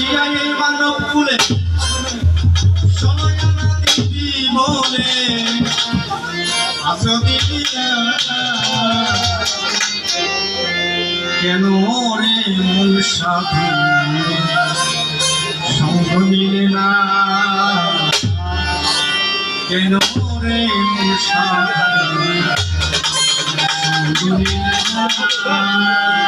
আসিয়াই মানব কুলে। সনয়ানা দিবি বলে আসো দিদিয়া কেন রে মূল সাধু? সঙ্গ নিলে না। কেন রে মূল সাধু? সঙ্গ নিলে না।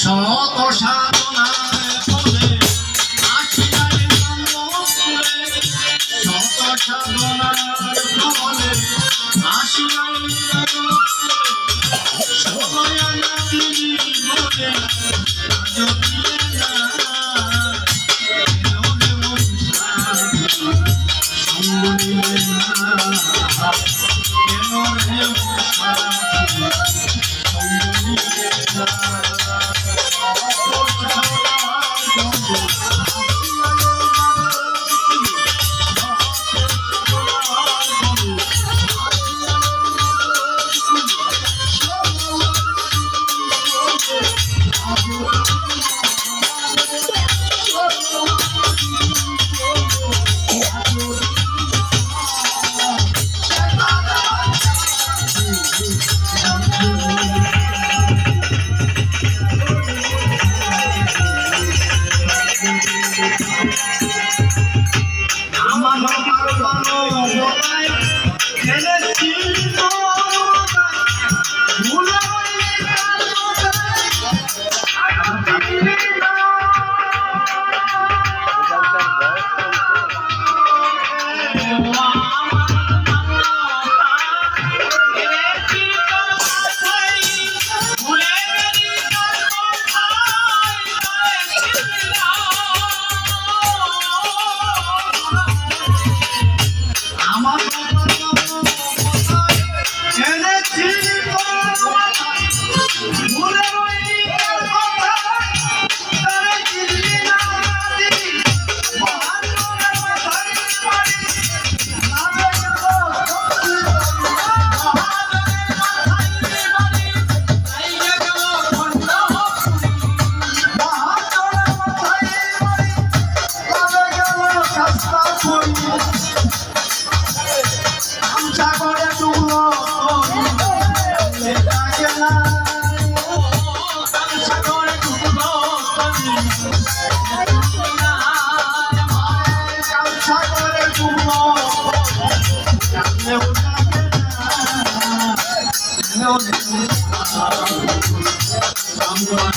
শত সাধনার ফলে আসিয়াই ব্রহ্মপুরে শত সাধনার ফলে আসিয়াই ব্রহ্মপুরে সময়ানা তিনি বলে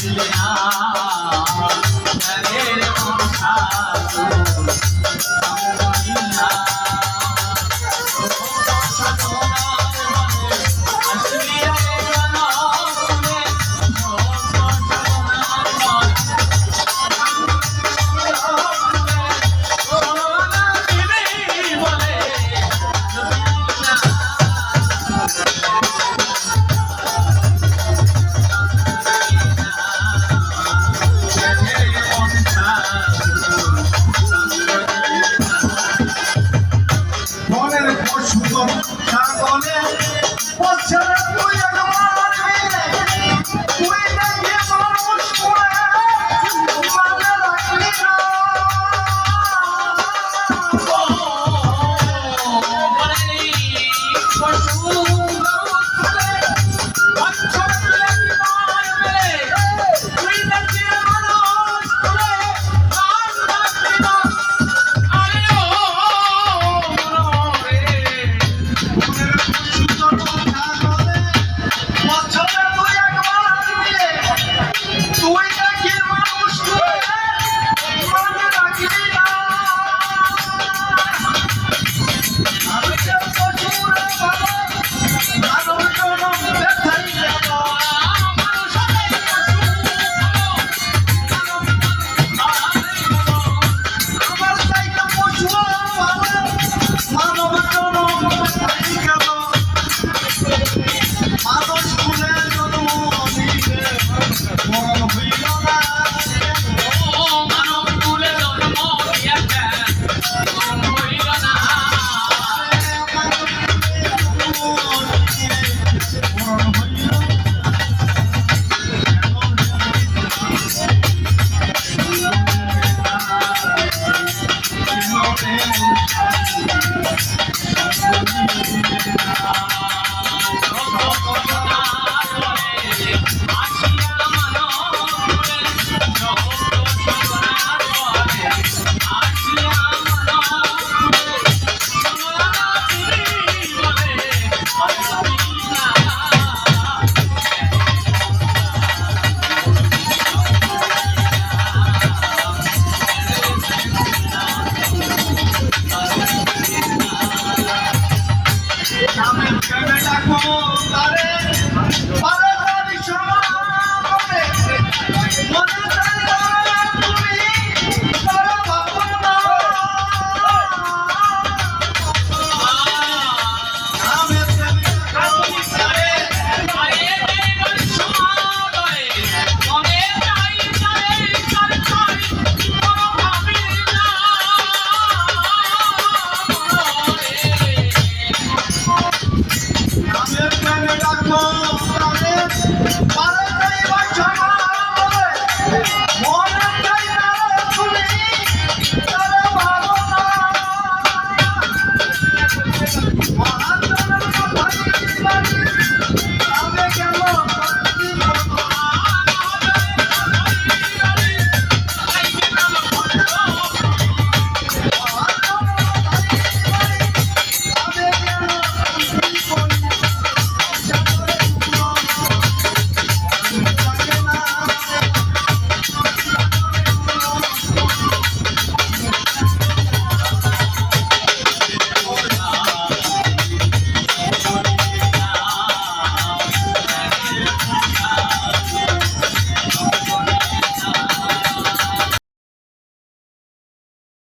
Hare Rama Oh. Oh.